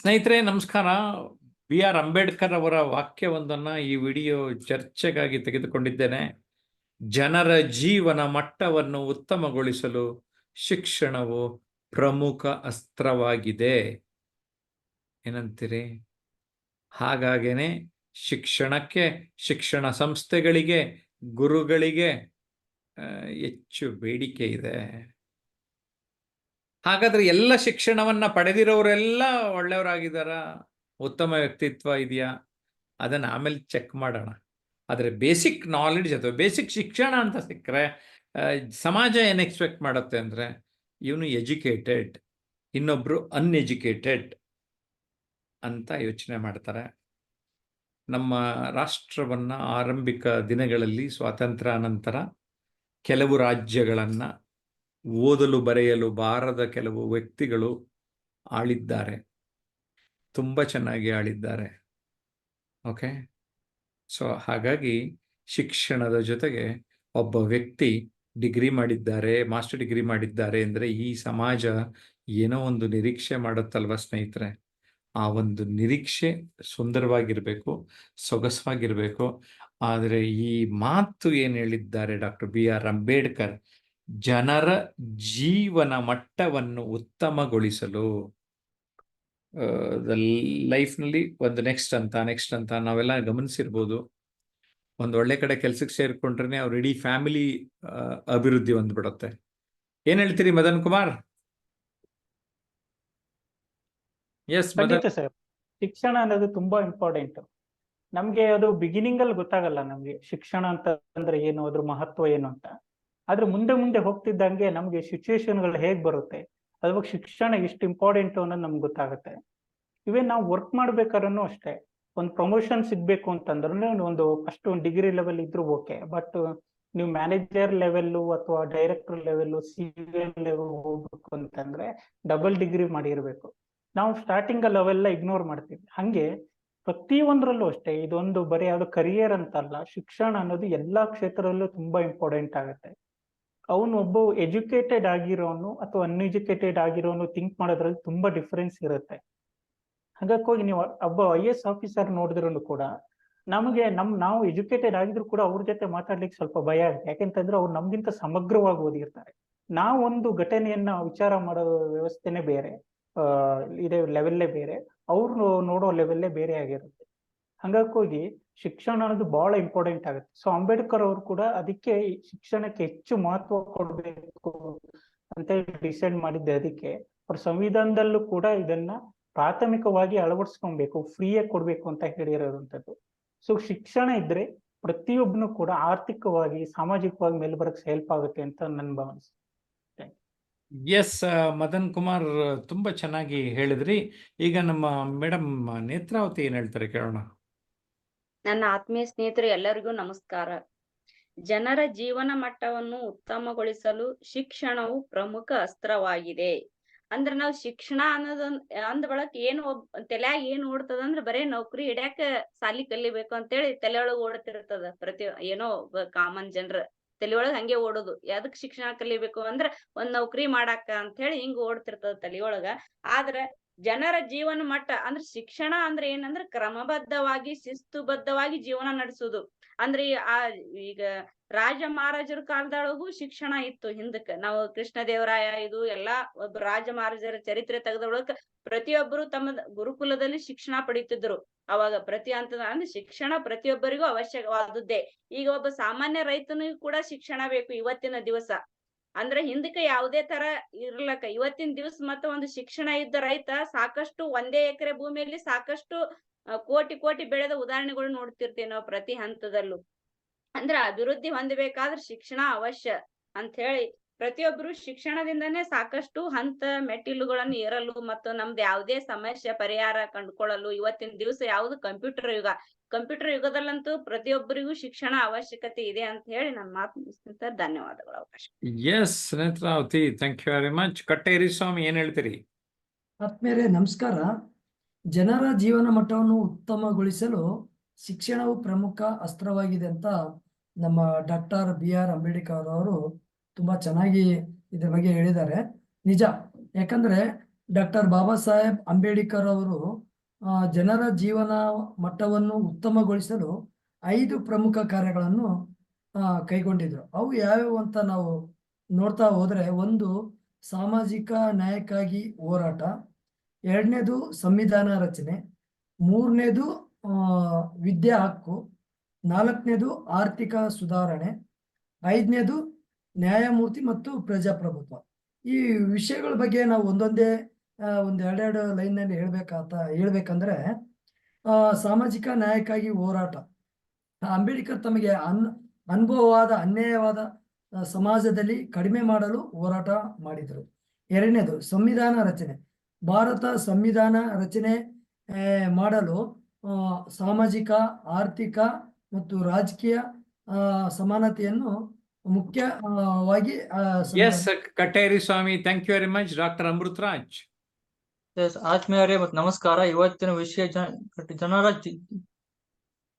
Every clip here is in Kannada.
ಸ್ನೇಹಿತರೆ, ನಮಸ್ಕಾರ. ಬಿ. ಆರ್. ಅಂಬೇಡ್ಕರ್ ಅವರ ವಾಕ್ಯವೊಂದನ್ನು ಈ ವಿಡಿಯೋ ಚರ್ಚೆಗಾಗಿ ತೆಗೆದುಕೊಂಡಿದ್ದೇನೆ. ಜನರ ಜೀವನ ಮಟ್ಟವನ್ನು ಉತ್ತಮಗೊಳಿಸಲು ಶಿಕ್ಷಣವು ಪ್ರಮುಖ ಅಸ್ತ್ರವಾಗಿದೆ. ಏನಂತೀರಿ? ಹಾಗಾಗೇನೆ ಶಿಕ್ಷಣಕ್ಕೆ, ಶಿಕ್ಷಣ ಸಂಸ್ಥೆಗಳಿಗೆ, ಗುರುಗಳಿಗೆ ಹೆಚ್ಚು ಬೇಡಿಕೆ ಇದೆ. ಹಾಗಾದ್ರೆ ಎಲ್ಲ ಶಿಕ್ಷಣವನ್ನ ಪಡೆದಿರೋರೆಲ್ಲ ಒಳ್ಳೆಯವರಾಗಿದ್ದಾರ? ಉತ್ತಮ ವ್ಯಕ್ತಿತ್ವ ಇದೆಯಾ? ಅದನ್ನ ಆಮೇಲೆ ಚೆಕ್ ಮಾಡೋಣ. ಆದರೆ ಬೇಸಿಕ್ ನಾಲೆಡ್ಜ್ ಅಥವಾ ಬೇಸಿಕ್ ಶಿಕ್ಷಣ ಅಂತ ಸಿಕ್ಕರೆ ಸಮಾಜ ಏನು ಎಕ್ಸ್ಪೆಕ್ಟ್ ಮಾಡುತ್ತೆ ಅಂದರೆ, ಇವನು ಎಜುಕೇಟೆಡ್ ಇನ್ನೊಬ್ರು ಅನ್ಎಜುಕೇಟೆಡ್ ಅಂತ ಯೋಚನೆ ಮಾಡ್ತಾರೆ. ನಮ್ಮ ರಾಷ್ಟ್ರವನ್ನ ಆರಂಭಿಕ ದಿನಗಳಲ್ಲಿ ಸ್ವಾತಂತ್ರ್ಯ ನಂತರ ಕೆಲವು ರಾಜ್ಯಗಳನ್ನು ಓದಲು ಬರೆಯಲು ಬಾರದ ಕೆಲವು ವ್ಯಕ್ತಿಗಳು ಆಳಿದ್ದಾರೆ. ತುಂಬ ಚೆನ್ನಾಗಿ ಆಳಿದ್ದಾರೆ. ಓಕೆ? ಸೊ, ಹಾಗಾಗಿ ಶಿಕ್ಷಣದ ಜೊತೆಗೆ ಒಬ್ಬ ವ್ಯಕ್ತಿ ಡಿಗ್ರಿ ಮಾಡಿದ್ದಾರೆ, ಮಾಸ್ಟರ್ ಡಿಗ್ರಿ ಮಾಡಿದ್ದಾರೆ ಅಂದರೆ ಈ ಸಮಾಜ ಏನೋ ಒಂದು ನಿರೀಕ್ಷೆ ಮಾಡುತ್ತಲ್ವ ಸ್ನೇಹಿತರೆ? ಆ ಒಂದು ನಿರೀಕ್ಷೆ ಸುಂದರವಾಗಿರಬೇಕು ಸೊಗಸವಾಗಿರಬೇಕು ಆದರೆ ಈ ಮಾತು ಏನು ಹೇಳಿದ್ದಾರೆ ಡಾಕ್ಟರ್ ಬಿ ಆರ್ ಅಂಬೇಡ್ಕರ್ ಜನರ ಜೀವನ ಮಟ್ಟವನ್ನು ಉತ್ತಮಗೊಳಿಸಲು ಲೈಫ್ನಲ್ಲಿ ಒಂದು ನೆಕ್ಸ್ಟ್ ಅಂತ ನೆಕ್ಸ್ಟ್ ಅಂತ ನಾವೆಲ್ಲ ಗಮನಿಸಿರ್ಬೋದು. ಒಂದು ಒಳ್ಳೆ ಕಡೆ ಕೆಲ್ಸಕ್ಕೆ ಸೇರ್ಕೊಂಡ್ರೆ ಅವ್ರ ಇಡೀ ಫ್ಯಾಮಿಲಿ ಅಭಿವೃದ್ಧಿ ಹೊಂದ್ಬಿಡುತ್ತೆ. ಏನ್ ಹೇಳ್ತೀರಿ ಮದನ್ ಕುಮಾರ್? Yes sir. ಶಿಕ್ಷಣ ಅನ್ನೋದು ತುಂಬಾ ಇಂಪಾರ್ಟೆಂಟ್ ನಮ್ಗೆ ಅದು ಬಿಗಿನಿಂಗ್ ಅಲ್ಲಿ ಗೊತ್ತಾಗಲ್ಲ ನಮ್ಗೆ. ಶಿಕ್ಷಣ ಅಂತ ಅಂದ್ರೆ ಏನು, ಅದ್ರ ಮಹತ್ವ ಏನು ಅಂತ. ಆದ್ರೆ ಮುಂದೆ ಮುಂದೆ ಹೋಗ್ತಿದ್ದಂಗೆ ನಮ್ಗೆ ಸಿಚುವೇಶನ್ಗಳು ಹೇಗ್ ಬರುತ್ತೆ? ಅದ್ರ ಶಿಕ್ಷಣ ಎಷ್ಟು ಇಂಪಾರ್ಟೆಂಟ್ ಅನ್ನೋದು ನಮ್ಗೆ ಗೊತ್ತಾಗುತ್ತೆ. ಇವೇನ್ ನಾವು ವರ್ಕ್ ಮಾಡ್ಬೇಕಾದ್ರೂ ಅಷ್ಟೇ, ಒಂದು ಪ್ರಮೋಷನ್ ಸಿಗ್ಬೇಕು ಅಂತಂದ್ರೆ ಒಂದು ಫಸ್ಟ್ ಒಂದು ಡಿಗ್ರಿ ಲೆವೆಲ್ ಇದ್ರು ಓಕೆ ಬಟ್ ನೀವು ಮ್ಯಾನೇಜರ್ ಲೆವೆಲ್ಲು ಅಥವಾ ಡೈರೆಕ್ಟರ್ ಲೆವೆಲ್ಲು ಸಿ ಲೆವೆಲ್ ಹೋಗ್ಬೇಕು ಅಂತಂದ್ರೆ ಡಬಲ್ ಡಿಗ್ರಿ ಮಾಡಿರ್ಬೇಕು. ನಾವು ಸ್ಟಾರ್ಟಿಂಗ್ ಲೆವೆಲ್ ಇಗ್ನೋರ್ ಮಾಡ್ತೀವಿ. ಹಂಗೆ ಪ್ರತಿಯೊಂದರಲ್ಲೂ ಅಷ್ಟೇ, ಇದೊಂದು ಬರೀ ಯಾವ್ದು ಕರಿಯರ್ ಅಂತಲ್ಲ, ಶಿಕ್ಷಣ ಅನ್ನೋದು ಎಲ್ಲಾ ಕ್ಷೇತ್ರದಲ್ಲೂ ತುಂಬಾ ಇಂಪಾರ್ಟೆಂಟ್ ಆಗುತ್ತೆ. ಅವನು ಒಬ್ಬ ಎಜುಕೇಟೆಡ್ ಆಗಿರೋನು ಅಥವಾ ಅನ್ಎಜುಕೇಟೆಡ್ ಆಗಿರೋನು ಥಿಂಕ್ ಮಾಡೋದ್ರಲ್ಲಿ ತುಂಬಾ ಡಿಫರೆನ್ಸ್ ಇರುತ್ತೆ. ಹಾಗಾಗಿ ನೀವು ಒಬ್ಬ ಐ ಎಸ್ ಆಫೀಸರ್ ನೋಡಿದ್ರು ಕೂಡ ನಮಗೆ ನಮ್ ನಾವು ಎಜುಕೇಟೆಡ್ ಆಗಿದ್ರು ಕೂಡ ಅವ್ರ ಜೊತೆ ಮಾತಾಡ್ಲಿಕ್ಕೆ ಸ್ವಲ್ಪ ಭಯ ಆಗುತ್ತೆ ಯಾಕೆಂತಂದ್ರೆ ಅವ್ರು ನಮ್ಗಿಂತ ಸಮಗ್ರವಾಗಿ ಓದಿರ್ತಾರೆ. ನಾವು ಒಂದು ಘಟನೆಯನ್ನ ವಿಚಾರ ಮಾಡೋ ವ್ಯವಸ್ಥೆನೆ ಬೇರೆ ಇದೇ ಲೆವೆಲ್ಲೇ ಬೇರೆ. ಅವ್ರು ನೋಡೋ ಲೆವೆಲ್ಲೇ ಬೇರೆ ಆಗಿರುತ್ತೆ. ಹಂಗಾಗಿ ಶಿಕ್ಷಣ ಅನ್ನೋದು ಬಹಳ ಇಂಪಾರ್ಟೆಂಟ್ ಆಗುತ್ತೆ. ಸೊ ಅಂಬೇಡ್ಕರ್ ಅವರು ಕೂಡ ಅದಕ್ಕೆ ಶಿಕ್ಷಣಕ್ಕೆ ಹೆಚ್ಚು ಮಹತ್ವ ಕೊಡಬೇಕು ಅಂತ ಡಿಸೈಡ್ ಮಾಡಿದ್ದೆ ಅದಕ್ಕೆ. ಅವ್ರ ಸಂವಿಧಾನದಲ್ಲೂ ಕೂಡ ಇದನ್ನ ಪ್ರಾಥಮಿಕವಾಗಿ ಅಳವಡಿಸ್ಕೊಬೇಕು ಫ್ರೀಯಾಗಿ ಕೊಡ್ಬೇಕು ಅಂತ ಹೇಳಿರೋದಂಥದ್ದು. ಸೊ ಶಿಕ್ಷಣ ಇದ್ರೆ ಪ್ರತಿಯೊಬ್ಬನು ಕೂಡ ಆರ್ಥಿಕವಾಗಿ, ಸಾಮಾಜಿಕವಾಗಿ ಮೇಲೆ ಬರಕ್ ಹೆಲ್ಪ್ ಆಗುತ್ತೆ ಅಂತ ನನ್ನ ಭಾವನೆ. ಎಸ್ ಮದನ್ ಕುಮಾರ್, ತುಂಬಾ ಚೆನ್ನಾಗಿ ಹೇಳಿದ್ರಿ. ಈಗ ನಮ್ಮ ಮೇಡಮ್, ನೇತ್ರಾವತಿ ಏನ್ ಹೇಳ್ತಾರೆ ಕೇಳೋಣ? ನನ್ನ ಆತ್ಮೀಯ ಸ್ನೇಹಿತರು, ಎಲ್ಲರಿಗೂ ನಮಸ್ಕಾರ. ಜನರ ಜೀವನ ಮಟ್ಟವನ್ನು ಉತ್ತಮಗೊಳಿಸಲು ಶಿಕ್ಷಣವು ಪ್ರಮುಖ ಅಸ್ತ್ರವಾಗಿದೆ. ಅಂದ್ರ ನಾವ್ ಶಿಕ್ಷಣ ಅನ್ನೋದ್ ಅಂದ ಬಳಕ ಏನು ತಲ್ಯಾಗ ಏನ್ ಓಡ್ತದ ಅಂದ್ರ ಬರೇ ನೌಕರಿ ಹಿಡ್ಯಾಕ ಸಾಲಿ ಕಲಿಬೇಕು ಅಂತೇಳಿ ತಲೆಯೊಳಗ ಓಡ್ತಿರ್ತದ. ಪ್ರತಿ ಏನೋ ಕಾಮನ್ ಜನರ ತಲಿಯೊಳಗ ಹಂಗೆ ಓಡೋದು. ಯಾವ್ದಕ್ ಶಿಕ್ಷಣ ಕಲಿಬೇಕು ಅಂದ್ರ ಒಂದ್ ನೌಕರಿ ಮಾಡಾಕ ಅಂತ ಹೇಳಿ ಹಿಂಗ್ ಓಡ್ತಿರ್ತದ ತಲಿಯೊಳಗ. ಆದ್ರ ಜನರ ಜೀವನ ಮಟ್ಟ, ಅಂದ್ರೆ ಶಿಕ್ಷಣ ಅಂದ್ರೆ ಏನಂದ್ರೆ ಕ್ರಮಬದ್ಧವಾಗಿ, ಶಿಸ್ತುಬದ್ಧವಾಗಿ ಜೀವನ ನಡೆಸುದು. ಅಂದ್ರೆ ಆ, ಈಗ ರಾಜ ಮಹಾರಾಜರ ಕಾಲದೊಳಗೂ ಶಿಕ್ಷಣ ಇತ್ತು ಹಿಂದಕ್ಕೆ. ನಾವು ಕೃಷ್ಣ ದೇವರಾಯ ಇದು ಎಲ್ಲಾ ಒಬ್ಬ ರಾಜ ಮಹಾರಾಜರ ಚರಿತ್ರೆ ತೆಗೆದೊಳಕ ಪ್ರತಿಯೊಬ್ಬರು ತಮ್ಮ ಗುರುಕುಲದಲ್ಲಿ ಶಿಕ್ಷಣ ಪಡಿತಿದ್ರು. ಅವಾಗ ಪ್ರತಿ ಹಂತದ, ಅಂದ್ರೆ ಶಿಕ್ಷಣ ಪ್ರತಿಯೊಬ್ಬರಿಗೂ ಅವಶ್ಯಕವಾದದ್ದೇ. ಈಗ ಒಬ್ಬ ಸಾಮಾನ್ಯ ರೈತನಿಗೂ ಕೂಡ ಶಿಕ್ಷಣ ಬೇಕು ಇವತ್ತಿನ ದಿವಸ. ಅಂದ್ರೆ ಹಿಂದಕ್ಕೆ ಯಾವುದೇ ತರ ಇರ್ಲಕ ಇವತ್ತಿನ ದಿವಸ ಮತ್ತ ಒಂದು ಶಿಕ್ಷಣ ಇದ್ದ ರೈತ ಸಾಕಷ್ಟು ಒಂದೇ ಎಕರೆ ಭೂಮಿಯಲ್ಲಿ ಸಾಕಷ್ಟು ಕೋಟಿ ಕೋಟಿ ಬೆಳೆದ ಉದಾಹರಣೆಗಳು ನೋಡ್ತಿರ್ತೀವಿ ನಾವು ಪ್ರತಿ ಹಂತದಲ್ಲೂ. ಅಂದ್ರ ಅಭಿವೃದ್ಧಿ ಹೊಂದಬೇಕಾದ್ರೆ ಶಿಕ್ಷಣ ಅವಶ್ಯ ಅಂತ ಹೇಳಿ ಪ್ರತಿಯೊಬ್ರು ಶಿಕ್ಷಣದಿಂದನೇ ಸಾಕಷ್ಟು ಹಂತ ಮೆಟ್ಟಿಲುಗಳನ್ನು ಏರಲು ಮತ್ತು ನಮ್ದು ಯಾವುದೇ ಸಮಸ್ಯೆ ಪರಿಹಾರ ಕಂಡುಕೊಳ್ಳಲು ಇವತ್ತಿನ ದಿವಸ ಯಾವುದು ಕಂಪ್ಯೂಟರ್ ಯುಗ. ಕಂಪ್ಯೂಟರ್ ಯುಗದಲ್ಲಂತೂ ಪ್ರತಿಯೊಬ್ಬರಿಗೂ ಶಿಕ್ಷಣ ಅವಶ್ಯಕತೆ ಇದೆ ಅಂತ ಹೇಳಿ ನನ್ನ ಮಾತು ಮುಗಿಸ್ತೀನಿ ಸರ್ ಧನ್ಯವಾದಗಳು ಅವಕಾಶ. S Netravati thank you very much Katteri Swami ಏನ್ ಹೇಳ್ತೀರಿ? ಆತ್ಮೇಲೆ ನಮಸ್ಕಾರ. ಜನರ ಜೀವನ ಮಟ್ಟವನ್ನು ಉತ್ತಮಗೊಳಿಸಲು ಶಿಕ್ಷಣವು ಪ್ರಮುಖ ಅಸ್ತ್ರವಾಗಿದೆ ಅಂತ ನಮ್ಮ ಡಾಕ್ಟರ್ ಬಿ ಆರ್ ಅಂಬೇಡ್ಕರ್ ಅವರು ತುಂಬಾ ಚೆನ್ನಾಗಿ ಇದ್ರ ಬಗ್ಗೆ ಹೇಳಿದ್ದಾರೆ. ನಿಜ. ಯಾಕಂದ್ರೆ ಡಾಕ್ಟರ್ ಬಾಬಾ ಸಾಹೇಬ್ ಅಂಬೇಡ್ಕರ್ ಅವರು ಜನರ ಜೀವನ ಮಟ್ಟವನ್ನು ಉತ್ತಮಗೊಳಿಸಲು ಐದು ಪ್ರಮುಖ ಕಾರ್ಯಗಳನ್ನು ಕೈಗೊಂಡಿದ್ರು. ಅವು ಯಾವ್ಯಾವು ಅಂತ ನಾವು ನೋಡ್ತಾ ಹೋದ್ರೆ ಒಂದು, ಸಾಮಾಜಿಕ ನ್ಯಾಯಕ್ಕಾಗಿ ಹೋರಾಟ. ಎರಡನೇದು ಸಂವಿಧಾನ ರಚನೆ. ಮೂರನೇದು ವಿದ್ಯಾ ಹಕ್ಕು. ನಾಲ್ಕನೇದು ಆರ್ಥಿಕ ಸುಧಾರಣೆ. ಐದನೇದು ನ್ಯಾಯಮೂರ್ತಿ ಮತ್ತು ಪ್ರಜಾಪ್ರಭುತ್ವ. ಈ ವಿಷಯಗಳ ಬಗ್ಗೆ ನಾವು ಒಂದೊಂದೇ ಒಂದು ಎರಡೆರಡು ಲೈನ್ನಲ್ಲಿ ಹೇಳ್ಬೇಕಾತ, ಹೇಳ್ಬೇಕಂದ್ರೆ ಸಾಮಾಜಿಕ ನ್ಯಾಯಕ್ಕಾಗಿ ಹೋರಾಟ. ಅಂಬೇಡ್ಕರ್ ತಮಗೆ ಅನ್, ಅನುಭವವಾದ, ಅನ್ಯಾಯವಾದ ಸಮಾಜದಲ್ಲಿ ಕಡಿಮೆ ಮಾಡಲು ಹೋರಾಟ ಮಾಡಿದರು. ಎರಡನೇದು, ಸಂವಿಧಾನ ರಚನೆ. ಭಾರತ ಸಂವಿಧಾನ ರಚನೆ ಮಾಡಲು ಸಾಮಾಜಿಕ, ಆರ್ಥಿಕ ಮತ್ತು ರಾಜಕೀಯ ಸಮಾನತೆಯನ್ನು ಮುಖ್ಯವಾಗಿ S Katteri Swami thank you very much doctor Amrutraj S ಆತ್ಮೀಯರೇ ಮತ್ತು ನಮಸ್ಕಾರ. ಇವತ್ತಿನ ವಿಷಯ ಜನರ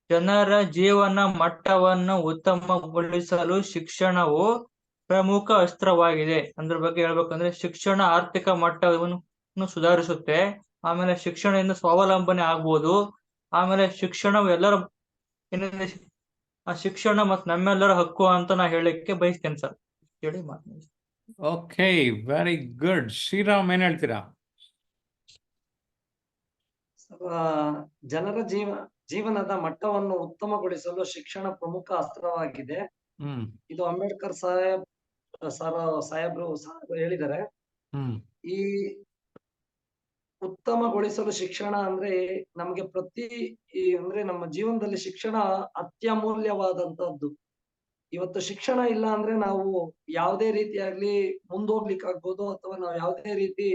ಜನರ ಜೀವನ ಮಟ್ಟವನ್ನು ಉತ್ತಮಗೊಳಿಸಲು ಶಿಕ್ಷಣವು ಪ್ರಮುಖ ಅಸ್ತ್ರವಾಗಿದೆ. ಅದ್ರ ಬಗ್ಗೆ ಹೇಳ್ಬೇಕಂದ್ರೆ ಶಿಕ್ಷಣ ಆರ್ಥಿಕ ಮಟ್ಟವನ್ನು ಸುಧಾರಿಸುತ್ತೆ. ಆಮೇಲೆ ಶಿಕ್ಷಣದಿಂದ ಸ್ವಾವಲಂಬನೆ ಆಗ್ಬೋದು. ಆಮೇಲೆ ಶಿಕ್ಷಣವು ಎಲ್ಲರ ಆ ಶಿಕ್ಷಣ ಮತ್ ನಮ್ಮೆಲ್ಲರ ಹಕ್ಕು ಅಂತ ನಾ ಹೇಳಕ್ಕೆ ಬಯಸ್ತೇನೆ ಸರ್. ಹೇಳಿ ಮಾತು ಓಕೆ ವೆರಿ ಗುಡ್ ಶ್ರೀರಾಮ್ ಏನ್ ಹೇಳ್ತೀರಾ? ಜನರ ಜೀವ ಜೀವನದ ಮಟ್ಟವನ್ನು ಉತ್ತಮಗೊಳಿಸಲು ಶಿಕ್ಷಣ ಪ್ರಮುಖ ಅಸ್ತ್ರವಾಗಿದೆ. ಇದು ಅಂಬೇಡ್ಕರ್ ಸಾಹೇಬ್ ಸರ್ ಸಾಹೇಬ್ರು ಸಾಹೇಬ್ರು ಹೇಳಿದ್ದಾರೆ. ಹ್ಮ್. ಈ ಉತ್ತಮಗೊಳಿಸಲು ಶಿಕ್ಷಣ ಅಂದ್ರೆ ನಮ್ಗೆ ಪ್ರತಿ ಅಂದ್ರೆ ನಮ್ಮ ಜೀವನದಲ್ಲಿ ಶಿಕ್ಷಣ ಅತ್ಯಮೂಲ್ಯವಾದಂತದ್ದು ಇವತ್ತು ಶಿಕ್ಷಣ ಇಲ್ಲ ಅಂದ್ರೆ ನಾವು ಯಾವುದೇ ರೀತಿಯಾಗ್ಲಿ ಮುಂದೋಗ್ಲಿಕ್ಕೆ ಆಗ್ಬೋದು ಅಥವಾ ನಾವು ಯಾವುದೇ ರೀತಿ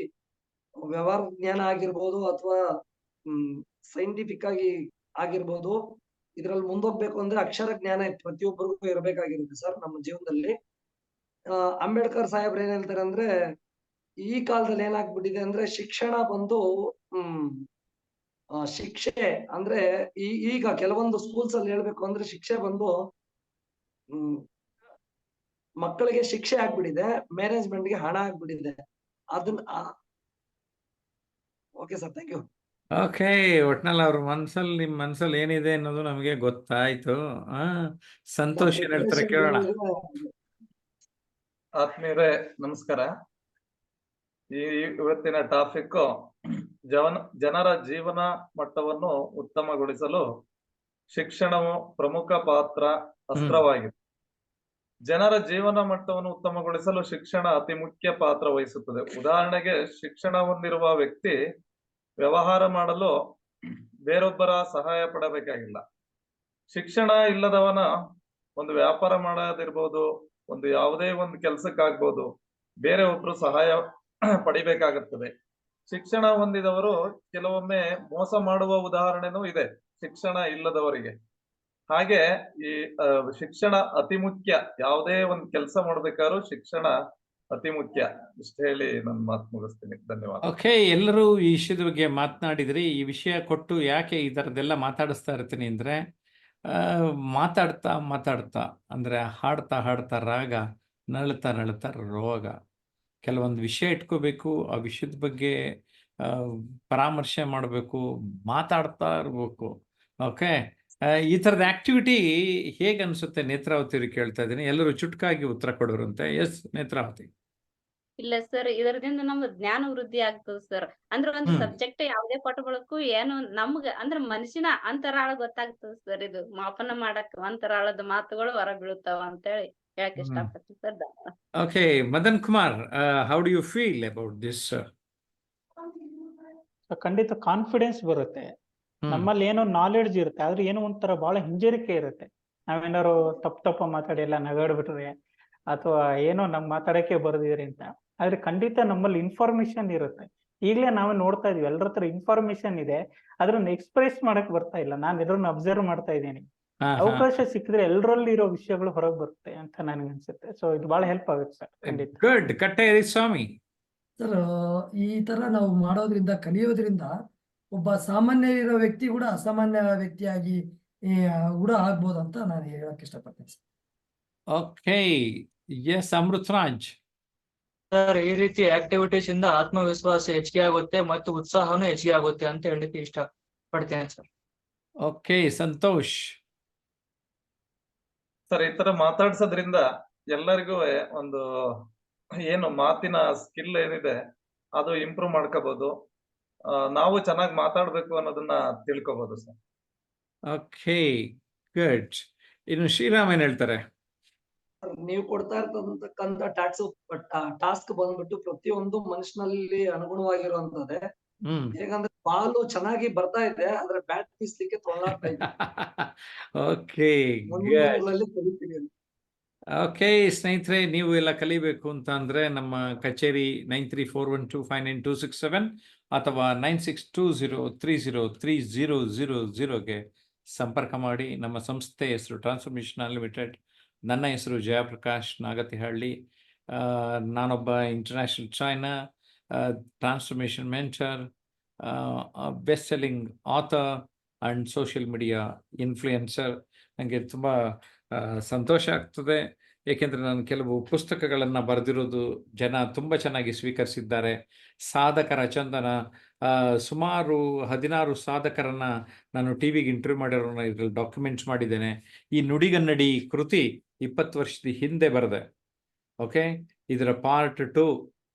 ವ್ಯವಹಾರ ಜ್ಞಾನ ಆಗಿರ್ಬೋದು ಅಥವಾ, ಹ್ಮ್ ಸೈಂಟಿಫಿಕ್ ಆಗಿ ಆಗಿರ್ಬೋದು, ಇದ್ರಲ್ಲಿ ಮುಂದೋಗ್ಬೇಕು ಅಂದ್ರೆ ಅಕ್ಷರ ಜ್ಞಾನ ಪ್ರತಿಯೊಬ್ಬರಿಗೂ ಇರಬೇಕಾಗಿರುತ್ತೆ ಸರ್ ನಮ್ಮ ಜೀವನದಲ್ಲಿ. ಅಂಬೇಡ್ಕರ್ ಸಾಹೇಬ್ರು ಏನ್ ಹೇಳ್ತಾರೆ ಅಂದ್ರೆ ಈ ಕಾಲದಲ್ಲಿ ಏನಾಗ್ಬಿಟ್ಟಿದೆ ಅಂದ್ರೆ ಶಿಕ್ಷಣ ಬಂದು ಹ್ಮ್ ಶಿಕ್ಷೆ ಅಂದ್ರೆ ಈ ಈಗ ಕೆಲವೊಂದು ಸ್ಕೂಲ್ಸ್ ಅಲ್ಲಿ ಹೇಳ್ಬೇಕು ಅಂದ್ರೆ ಶಿಕ್ಷೆ ಬಂದು ಹ್ಮ್ ಮಕ್ಕಳಿಗೆ ಶಿಕ್ಷೆ ಆಗ್ಬಿಟ್ಟಿದೆ ಮ್ಯಾನೇಜ್ಮೆಂಟ್ಗೆ ಹಣ ಆಗ್ಬಿಟ್ಟಿದೆ. ಅದನ್ನ okay sir thank you okay ಒಟ್ನಲ್ಲಿ ಅವ್ರ ಮನ್ಸಲ್ಲಿ ನಿಮ್ ಮನ್ಸಲ್ಲಿ ಏನಿದೆ ಅನ್ನೋದು ನಮಗೆ ಗೊತ್ತಾಯ್ತು. ಸಂತೋಷ ಸಂತೋಷ್ ಏನ್ ಹೇಳ್ತಾರೆ ಕೇಳೋಣ. ಆತ್ಮೀಯರೇ ನಮಸ್ಕಾರ. ಈ ಇವತ್ತಿನ ಟಾಪಿಕ್, ಜವನ, ಜನರ ಜೀವನ ಮಟ್ಟವನ್ನು ಉತ್ತಮಗೊಳಿಸಲು ಶಿಕ್ಷಣವು ಪ್ರಮುಖ ಪಾತ್ರ ಅಸ್ತ್ರವಾಗಿದೆ. ಜನರ ಜೀವನ ಮಟ್ಟವನ್ನು ಉತ್ತಮಗೊಳಿಸಲು ಶಿಕ್ಷಣ ಅತಿ ಮುಖ್ಯ ಪಾತ್ರ ವಹಿಸುತ್ತದೆ. ಉದಾಹರಣೆಗೆ, ಶಿಕ್ಷಣ ಹೊಂದಿರುವ ವ್ಯಕ್ತಿ ವ್ಯವಹಾರ ಮಾಡಲು ಬೇರೊಬ್ಬರ ಸಹಾಯ ಪಡಬೇಕಾಗಿಲ್ಲ. ಶಿಕ್ಷಣ ಇಲ್ಲದವನ ಒಂದು ವ್ಯಾಪಾರ ಮಾಡೋದಿರ್ಬೋದು, ಒಂದು ಯಾವುದೇ ಒಂದು ಕೆಲ್ಸಕ್ಕಾಗ್ಬೋದು, ಬೇರೆ ಒಬ್ರು ಸಹಾಯ ಪಡಿಬೇಕಾಗುತ್ತದೆ. ಶಿಕ್ಷಣ ಹೊಂದಿದವರು ಕೆಲವೊಮ್ಮೆ ಮೋಸ ಮಾಡುವ ಉದಾಹರಣೆನೂ ಇದೆ, ಶಿಕ್ಷಣ ಇಲ್ಲದವರಿಗೆ. ಹಾಗೆ ಈ ಶಿಕ್ಷಣ ಅತಿ ಮುಖ್ಯ, ಯಾವುದೇ ಒಂದು ಕೆಲಸ ಮಾಡ್ಬೇಕಾದ್ರೂ ಶಿಕ್ಷಣ ಅತಿ ಮುಖ್ಯ. ಇಷ್ಟ ಹೇಳಿ ನನ್ನ ಮಾತು ಮುಗಿಸ್ತೀನಿ. ಧನ್ಯವಾದ. ಓಕೆ, ಎಲ್ಲರೂ ಈ ವಿಷಯದ ಬಗ್ಗೆ ಮಾತನಾಡಿದ್ರಿ. ಈ ವಿಷಯ ಕೊಟ್ಟು ಯಾಕೆ ಈ ಥರದ್ದೆಲ್ಲ ಮಾತಾಡಿಸ್ತಾ ಇರ್ತೀನಿ ಅಂದ್ರೆ ಮಾತಾಡ್ತಾ ಮಾತಾಡ್ತಾ, ಅಂದ್ರೆ ಹಾಡ್ತಾ ಹಾಡ್ತಾ ರಾಗ ನಳ್ತಾ ನಳ್ತಾ ರೋಗ. ಕೆಲವೊಂದು ವಿಷಯ ಇಟ್ಕೋಬೇಕು ಆ ವಿಷಯದ ಬಗ್ಗೆ ಆ, ಪರಾಮರ್ಶೆ ಮಾಡಬೇಕು ಮಾತಾಡ್ತಾ ಇರಬೇಕು. ಓಕೆ? ಈ ಥರದ ಆಕ್ಟಿವಿಟಿ ಹೇಗೆ ಅನಿಸುತ್ತೆ? ನೇತ್ರಾವತಿ ಕೇಳ್ತಾ ಇದ್ದೀನಿ. ಎಲ್ಲರೂ ಚುಟ್ಕಾಗಿ ಉತ್ತರ ಕೊಡೋರಂತೆ. ಎಸ್ ನೇತ್ರಾವತಿ. ಇಲ್ಲ ಸರ್ ಇದರದಿಂದ ನಮ್ಮ ಜ್ಞಾನ ವೃದ್ಧಿ ಆಗ್ತದ ಸರ್. ಅಂದ್ರೆ ಒಂದು. ಸಬ್ಜೆಕ್ಟ್ ಯಾವ್ದೇ ಪಾಠ ಬಳಕು ಏನು ನಮ್ಗ ಅಂದ್ರ ಮನುಷ್ಯನ ಅಂತರಾಳ ಗೊತ್ತಾಗ್ತದ ಸರ್ ಇದು. ಮಾಪನ ಮಾಡಕ್ ಅಂತರಾಳದ ಮಾತುಗಳು ಹೊರ ಬೀಳುತ್ತವ ಅಂತೇಳಿ. ಹೇಳಕ್ ಹ್ಮ್. ಇಷ್ಟಪಡ್ತೀನಿ ಸರ್ ಧನ್ಯವಾದ okay Madan Kumar how do you feel about this So ಖಂಡಿತ ಕಾನ್ಫಿಡೆನ್ಸ್ ಬರುತ್ತೆ. ನಮ್ಮಲ್ಲಿ ಏನೋ ನಾಲೆಡ್ಜ್ ಇರುತ್ತೆ ಆದ್ರೆ ಏನೋ ಒಂಥರ ಬಹಳ ಹಿಂಜರಿಕೆ ಇರುತ್ತೆ. ನಾವೇನಾರು ತಪ್ಪ ತಪ್ಪ ಮಾತಾಡಿ ಎಲ್ಲ ನಗಾಡ್ಬಿಟ್ರೆ ಅಥವಾ ಏನೋ ನಮ್ ಮಾತಾಡಕ್ಕೆ ಬರ್ದಿದ್ರಿ ಅಂತ. ಆದ್ರೆ ಖಂಡಿತ ನಮ್ಮಲ್ಲಿ ಇನ್ಫಾರ್ಮೇಶನ್ ಇರುತ್ತೆ. ಈಗಲೇ ನಾವೇ ನೋಡ್ತಾ ಇದೀವಿ ಎಲ್ಲರ ಹತ್ರ ಇನ್ಫಾರ್ಮೇಶನ್ ಇದೆ ಅದ್ರನ್ನ ಎಕ್ಸ್ಪ್ರೆಸ್ ಮಾಡಕ್ ಬರ್ತಾ ಇಲ್ಲ. ನಾನು ಇದ್ರನ್ನ ಅಬ್ಸರ್ವ್ ಮಾಡ್ತಾ ಇದ್ದೀನಿ. ಅವಕಾಶ ಸಿಕ್ಕಿದ್ರೆ ಎಲ್ಲರಲ್ಲಿ ಇರೋ ವಿಷಯಗಳು ಹೊರಗೆ ಬರುತ್ತೆ ಅಂತ ನನಗೆ ಅನ್ಸುತ್ತೆ ಸೊ ಇದು ಬಹಳ ಹೆಲ್ಪ್ ಆಗುತ್ತೆ ಸರ್ ಖಂಡಿತ. ಗುಡ್ ಕಟ್ಟೇರಿ ಸ್ವಾಮಿ. ಸರ್ ಈ ತರ ನಾವು ಮಾಡೋದ್ರಿಂದ ಕಲಿಯೋದ್ರಿಂದ ಒಬ್ಬ ಸಾಮಾನ್ಯ ಇರೋ ವ್ಯಕ್ತಿ ಕೂಡ ಅಸಾಮಾನ್ಯ ವ್ಯಕ್ತಿಯಾಗಿ ಕೂಡ ಆಗ್ಬೋದು ಅಂತ ನಾನು ಹೇಳಕ್ ಇಷ್ಟಪಡ್ತೀನಿ sir. Okay S Amrutraj sir ಈ ರೀತಿ ಆಕ್ಟಿವಿಟೀಸ್ ಇಂದ ಆತ್ಮವಿಶ್ವಾಸ ಹೆಚ್ಚಿಗೆ ಆಗುತ್ತೆ ಮತ್ತು ಉತ್ಸಾಹನೂ ಹೆಚ್ಚಿಗೆ ಆಗುತ್ತೆ ಅಂತ ಹೇಳಲಿಕ್ಕೆ ಇಷ್ಟ ಪಡ್ತೇನೆ ಸರ್. ಓಕೆ ಸಂತೋಷ್. ಸರ್ ಈ ತರ ಮಾತಾಡ್ಸೋದ್ರಿಂದ ಎಲ್ಲರಿಗೂ ಒಂದು ಏನು ಮಾತಿನ ಸ್ಕಿಲ್ ಏನಿದೆ ಅದು ಇಂಪ್ರೂವ್ ಮಾಡ್ಕೋಬಹುದು ನಾವು ಚೆನ್ನಾಗಿ ಮಾತಾಡ್ಬೇಕು ಅನ್ನೋದನ್ನ ತಿಳ್ಕೊಬಹುದು ಸರ್. Okay good. ಇನ್ನು ಶ್ರೀರಾಮ್ ಏನ್ ಹೇಳ್ತಾರೆ? ನೀವು ಕೊಡ್ತಾ ಇರ್ತಕ್ಕಂತ ಟಾಕ್ಸ್ ಟಾಸ್ಕ್ ಬಂದ್ಬಿಟ್ಟು ಪ್ರತಿಯೊಂದು ಮನುಷ್ಯನಲ್ಲಿ ಅನುಗುಣವಾಗಿರುವಂತದ್ದೇ ಹ್ಮ್. ಹೇಗಂದ್ರೆ ಬಾಲು ಚೆನ್ನಾಗಿ ಬರ್ತಾ ಇದೆ ಆದ್ರೆ ಬ್ಯಾಟ್ ಬೀಸ್ಲಿಕ್ಕೆ ಇದೆ. ಓಕೆ ಸ್ನೇಹಿತರೆ ನೀವು ಎಲ್ಲ ಕಲಿಬೇಕು ಅಂತ ಅಂದ್ರೆ ನಮ್ಮ ಕಚೇರಿ nine three four one two five nine two six seven ಅಥವಾ nine six two zero three zero three zero zero ಝೀರೋಗೆ ಸಂಪರ್ಕ ಮಾಡಿ. ನಮ್ಮ ಸಂಸ್ಥೆ ಹೆಸರು ಟ್ರಾನ್ಸ್ಫರ್ಮೇಷನ್ ಅನ್ಲಿಮಿಟೆಡ್ ನನ್ನ ಹೆಸರು ಜಯಪ್ರಕಾಶ್ ನಾಗತಿಹಳ್ಳಿ. ನಾನೊಬ್ಬ international China transformation mentor best selling author and social media influencer ನನಗೆ ತುಂಬ ಸಂತೋಷ ಆಗ್ತದೆ. ಏಕೆಂದರೆ ನಾನು ಕೆಲವು ಪುಸ್ತಕಗಳನ್ನು ಬರೆದಿರೋದು ಜನ ತುಂಬ ಚೆನ್ನಾಗಿ ಸ್ವೀಕರಿಸಿದ್ದಾರೆ. ಸಾಧಕರ ಚಂದನ ಸುಮಾರು ಹದಿನಾರು ಸಾಧಕರನ್ನು ನಾನು ಟಿ ವಿಗೆ ಇಂಟರ್ವ್ಯೂ ಮಾಡಿರೋನ ಇದರಲ್ಲಿ ಡಾಕ್ಯುಮೆಂಟ್ಸ್ ಮಾಡಿದ್ದೇನೆ. ಈ ನುಡಿಗನ್ನಡಿ ಕೃತಿ ಇಪ್ಪತ್ತು ವರ್ಷದ ಹಿಂದೆ ಬರೆದೆ. ಓಕೆ ಇದರ part two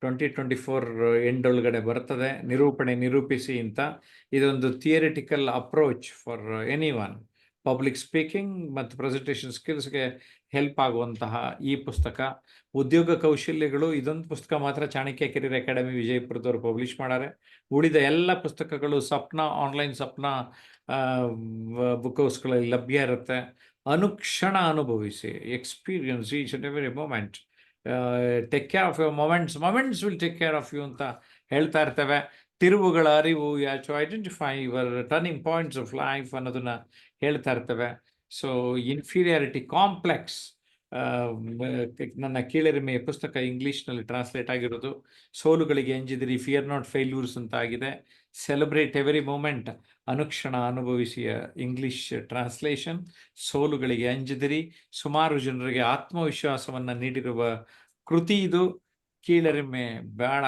twenty twenty four end ಒಳಗಡೆ ಬರ್ತದೆ. ನಿರೂಪಣೆ, ನಿರೂಪಿಸಿ ಅಂತ ಇದೊಂದು theoretical approach for any one public speaking ಮತ್ತು ಪ್ರೆಸೆಂಟೇಷನ್ ಸ್ಕಿಲ್ಸ್ಗೆ ಹೆಲ್ಪ್ ಆಗುವಂತಹ ಈ ಪುಸ್ತಕ. ಉದ್ಯೋಗ ಕೌಶಲ್ಯಗಳು, ಇದೊಂದು ಪುಸ್ತಕ ಮಾತ್ರ ಚಾಣಕ್ಯ ಕೆರಿಯರ್ ಅಕಾಡೆಮಿ ವಿಜಯಪುರದವರು ಪಬ್ಲಿಷ್ ಮಾಡಾರೆ. ಉಳಿದ ಎಲ್ಲ ಪುಸ್ತಕಗಳು ಸಪ್ನ ಆನ್ಲೈನ್ ಸಪ್ನ ಬುಕ್ ಹೌಸ್ಗಳಲ್ಲಿ ಲಭ್ಯ ಇರುತ್ತೆ. ಅನುಕ್ಷಣ ಅನುಭವಿಸಿ experience each and every moment take care of your moments moments will take care of you ಅಂತ ಹೇಳ್ತಾ ಇರ್ತೇವೆ. ತಿರುವುಗಳ ಅರಿವು ಯಾಚು identify your turning points of life ಅನ್ನೋದನ್ನ ಹೇಳ್ತಾ ಇರ್ತೇವೆ. ಸೊ ಇನ್ಫೀರಿಯಾರಿಟಿ ಕಾಂಪ್ಲೆಕ್ಸ್ ನನ್ನ ಕೀಳರಿಮೆಯ ಪುಸ್ತಕ ಇಂಗ್ಲೀಷ್ನಲ್ಲಿ ಟ್ರಾನ್ಸ್ಲೇಟ್ ಆಗಿರೋದು. ಸೋಲುಗಳಿಗೆ ಎಂಜಿದಿರಿ ಫಿಯರ್ ನಾಟ್ ಫೇಲ್ಯೂರ್ಸ್ ಅಂತ ಆಗಿದೆ ಸೆಲೆಬ್ರೇಟ್ ಎವರಿ ಮೂಮೆಂಟ್ ಅನುಕ್ಷಣ ಅನುಭವಿಸಿಯ ಇಂಗ್ಲಿಷ್ ಟ್ರಾನ್ಸ್ಲೇಷನ್ ಸೋಲುಗಳಿಗೆ ಅಂಜಿದಿರಿ ಸುಮಾರು ಜನರಿಗೆ ಆತ್ಮವಿಶ್ವಾಸವನ್ನು ನೀಡಿರುವ ಕೃತಿ ಇದು. ಕೀಳರಿಮೆ ಬೇಡ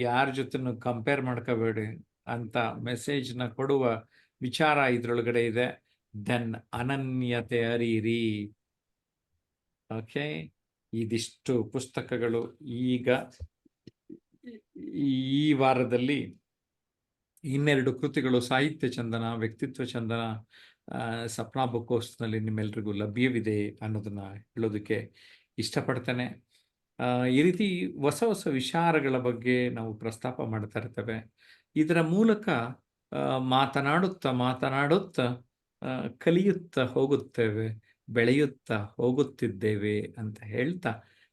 ಯಾರ ಜೊತೆನೂ ಕಂಪೇರ್ ಮಾಡ್ಕೋಬೇಡಿ ಅಂತ ಮೆಸೇಜ್ನ ಕೊಡುವ ವಿಚಾರ ಇದರೊಳಗಡೆ ಇದೆ. ದೆನ್ ಅನನ್ಯತೆ ಅರಿಯಿರಿ. ಓಕೆ, ಇದಿಷ್ಟು ಪುಸ್ತಕಗಳು ಈಗ ಈ ವಾರದಲ್ಲಿ ಇನ್ನೆರಡು ಕೃತಿಗಳು, ಸಾಹಿತ್ಯ ಚಂದನ, ವ್ಯಕ್ತಿತ್ವ ಚಂದನ ಸಪ್ನಾ ಬುಕ್ ಹೌಸ್ನಲ್ಲಿ ನಿಮ್ಮೆಲ್ರಿಗೂ ಲಭ್ಯವಿದೆ ಅನ್ನೋದನ್ನ ಹೇಳೋದಕ್ಕೆ ಇಷ್ಟಪಡ್ತೇನೆ. ಈ ರೀತಿ ಹೊಸ ಹೊಸ ವಿಚಾರಗಳ ಬಗ್ಗೆ ನಾವು ಪ್ರಸ್ತಾಪ ಮಾಡ್ತಾ ಇರ್ತೇವೆ. ಇದರ ಮೂಲಕ ಮಾತನಾಡುತ್ತಾ ಮಾತನಾಡುತ್ತಾ ಕಲಿಯುತ್ತಾ ಹೋಗುತ್ತೇವೆ. ಬೆಳೆಯುತ್ತಾ ಹೋಗುತ್ತಿದ್ದೇವೆ ಅಂತ ಹೇಳ್ತಾ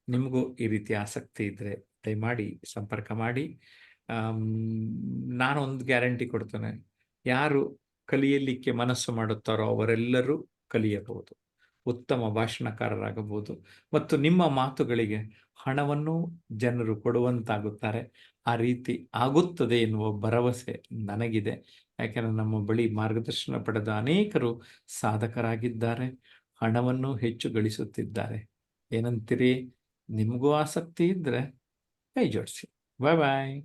ನಿಮಗೂ ಈ ರೀತಿ ಆಸಕ್ತಿ ಇದ್ದರೆ ದಯಮಾಡಿ ಸಂಪರ್ಕ ಮಾಡಿ. ನಾನು ನಾನೊಂದು ಗ್ಯಾರಂಟಿ ಕೊಡ್ತೇನೆ. ಯಾರು ಕಲಿಯಲಿಕ್ಕೆ ಮನಸ್ಸು ಮಾಡುತ್ತಾರೋ ಅವರೆಲ್ಲರೂ ಕಲಿಯಬಹುದು. ಉತ್ತಮ ಭಾಷಣಕಾರರಾಗಬಹುದು. ಮತ್ತು ನಿಮ್ಮ ಮಾತುಗಳಿಗೆ ಹಣವನ್ನು ಜನರು ಕೊಡುವಂತಾಗುತ್ತಾರೆ. ಆ ರೀತಿ ಆಗುತ್ತದೆ ಎನ್ನುವ ಭರವಸೆ ನನಗಿದೆ. ಯಾಕೆಂದರೆ ನಮ್ಮ ಬಳಿ ಮಾರ್ಗದರ್ಶನ ಪಡೆದ ಅನೇಕರು ಸಾಧಕರಾಗಿದ್ದಾರೆ. ಹಣವನ್ನು ಹೆಚ್ಚು ಗಳಿಸುತ್ತಿದ್ದಾರೆ. ಏನಂತೀರಿ? ನಿಮಗೂ ಆಸಕ್ತಿ ಇದ್ದರೆ ಕೈ ಜೋಡಿಸಿ. ಬಾಯ್ ಬಾಯ್